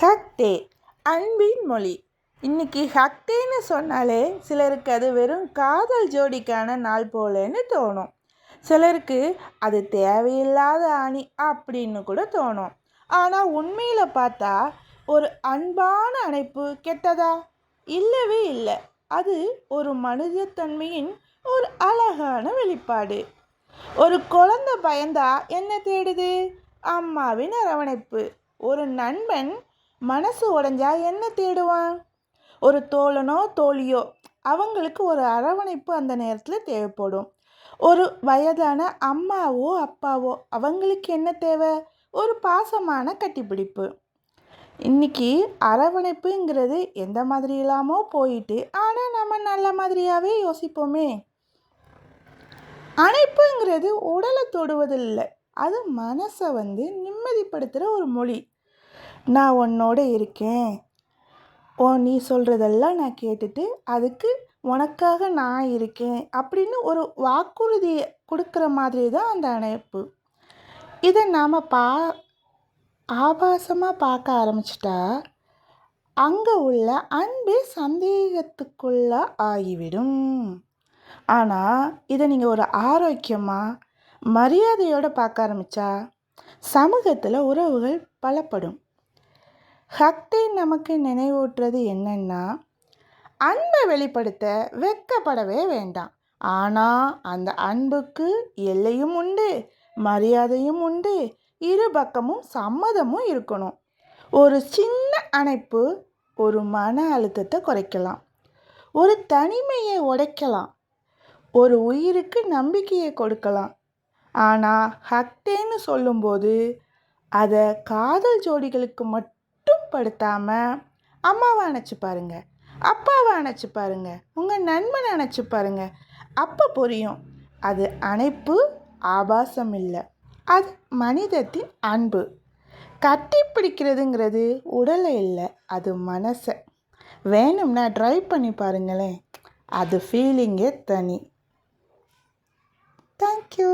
ஹக்டே அன்பின் மொழி. இன்னைக்கு ஹக்டேன்னு சொன்னாலே சிலருக்கு அது வெறும் காதல் ஜோடிக்கான நாள் போலன்னு தோணும். சிலருக்கு அது தேவையில்லாத அணி அப்படின்னு கூட தோணும். ஆனால் உண்மையில் பார்த்தா ஒரு அன்பான அணைப்பு கெட்டதா? இல்லவே இல்லை. அது ஒரு மனிதத்தன்மையின் ஒரு அழகான வெளிப்பாடு. ஒரு குழந்தை பயந்தா என்ன தேடுது? அம்மாவின் அரவணைப்பு. ஒரு நண்பன் மனசு உடஞ்சா என்ன தேடுவான்? ஒரு தோழனோ தோழியோ அவங்களுக்கு ஒரு அரவணைப்பு அந்த நேரத்தில் தேவைப்படும். ஒரு வயதான அம்மாவோ அப்பாவோ அவங்களுக்கு என்ன தேவை? ஒரு பாசமான கட்டிப்பிடிப்பு. இன்னைக்கு அரவணைப்புங்கிறது எந்த மாதிரி இல்லாமோ போயிட்டு ஆனால் நம்ம நல்ல மாதிரியாகவே யோசிப்போமே. அணைப்புங்கிறது உடலை தொடுவதில்லை. அது மனசை வந்து நிம்மதிப்படுத்துகிற ஒரு மொழி. நான் உன்னோட இருக்கேன். ஓ நீ சொல்கிறதெல்லாம் நான் கேட்டுட்டு அதுக்கு உனக்காக நான் இருக்கேன் அப்படின்னு ஒரு வாக்குறுதியை கொடுக்குற மாதிரி தான் அந்த அணைப்பு. இதை நாம் பா ஆபாசமாக பார்க்க ஆரம்பிச்சிட்டா அங்கே உள்ள அன்பே சந்தேகத்துக்குள்ள ஆகிவிடும். ஆனால் இதை நீங்கள் ஒரு ஆரோக்கியமாக மரியாதையோடு பார்க்க ஆரம்பித்தா சமூகத்தில் உறவுகள் பலப்படும். ஹக்டை நமக்கு நினைவூட்டுறது என்னென்னா அன்பை வெளிப்படுத்த வெக்கப்படவே வேண்டாம். ஆனால் அந்த அன்புக்கு எல்லையும் உண்டு மரியாதையும் உண்டு இரு பக்கமும் சம்மதமும் இருக்கணும். ஒரு சின்ன அணைப்பு ஒரு மன அழுத்தத்தை குறைக்கலாம். ஒரு தனிமையை உடைக்கலாம். ஒரு உயிருக்கு நம்பிக்கையை கொடுக்கலாம். ஆனால் ஹக்டேன்னு சொல்லும்போது அதை காதல் ஜோடிகளுக்கு மட்டும் படுத்தாமல் அம்மாவை அணைச்சி பாருங்கள் அப்பாவை அணைச்சி பாருங்கள் உங்கள் நண்பனை அணைச்சி பாருங்கள் அப்போ புரியும். அது அணைப்பு ஆபாசம் இல்லை. அது மனிதத்தின் அன்பு. கட்டி பிடிக்கிறதுங்கிறது உடலை இல்லை அது மனசை. வேணும்னா ட்ரை பண்ணி பாருங்களேன். அது ஃபீலிங்கே தனி. தேங்க்யூ